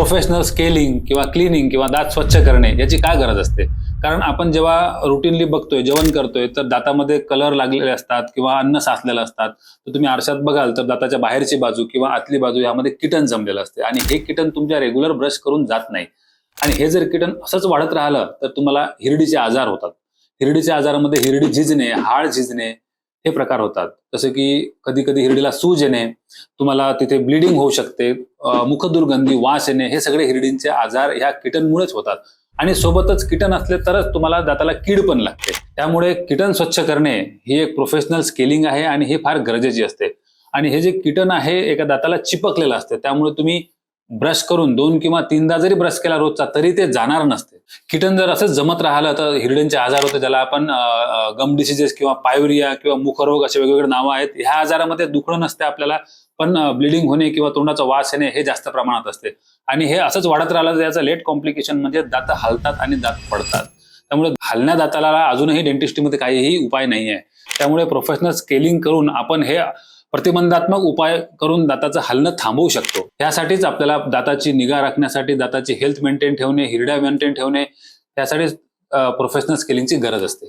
Professional scaling किंवा cleaning किंवा दात स्वच्छ करणे याची काय गरज असते? कारण आपण जेव्हा रुटीनली बघतोय जेवण करतोय तर दातामध्ये कलर लागलेले असतात किंवा अन्न साचलेलं असतात. तर तुम्ही आरशात बघाल तर दाताच्या बाहेरची बाजू किंवा आतली बाजू यामध्ये किटन जमलेलं असते. आणि हे किटन तुमच्या रेग्युलर ब्रश करून जात नाही. आणि हे जर किटन असंच वाढत राहिलं तर तुम्हाला हिरडीचे आजार होतात. हिरडीच्या आजारामध्ये हिरडी झिजणे हाड झिजणे हे प्रकार होतात. जसे की कधी कधी हिरडीला सूज येणे तुम्हाला तिथे ब्लिडिंग होऊ शकते अं, मुखदुर्गंधी वास येणे हे सगळे हिरडींचे आजार ह्या किटनमुळेच होतात. आणि सोबतच किटन असले तरच तुम्हाला दाताला कीड पण लागते. त्यामुळे किटन स्वच्छ करणे ही एक प्रोफेशनल स्केलिंग आहे आणि हे फार गरजेची असते. आणि हे जे किटन आहे एका दाताला चिपकलेलं असते. त्यामुळे तुम्ही ब्रश करून दोन किंवा तीनदा जरी ब्रश केला रोजचा तरी ते जाणार नसते. किटन जर असंच जमत राहिलं तर हिरड्यांचे आजार होते ज्याला आपण गम डिसिजेस किंवा पायोरिया किंवा मुखरोग असे वेगवेगळे नावं आहेत ह्या आजारामध्ये दुखणं नसते आपल्याला पण ब्लिडिंग होणे किंवा तोंडाचा वास येणे हे जास्त प्रमाणात असते. आणि हे असंच वाढत राहिलं तर याचं लेट कॉम्प्लिकेशन म्हणजे दात हलतात आणि दात पडतात. त्यामुळे हलण्या दाताला अजूनही डेंटिस्ट्रीमध्ये काहीही उपाय नाही आहे त्यामुळे प्रोफेशनल स्केलिंग करून आपण हे प्रतिबंधात्मक उपाय करून दाताचं हलणं थांबवू शकतो. यासाठीच आपल्याला दाताची निगा राखण्यासाठी दाताची हेल्थ मेंटेन ठेवणे हिरड्या मेंटेन ठेवणे त्यासाठी प्रोफेशनल स्किलिंगची गरज असते.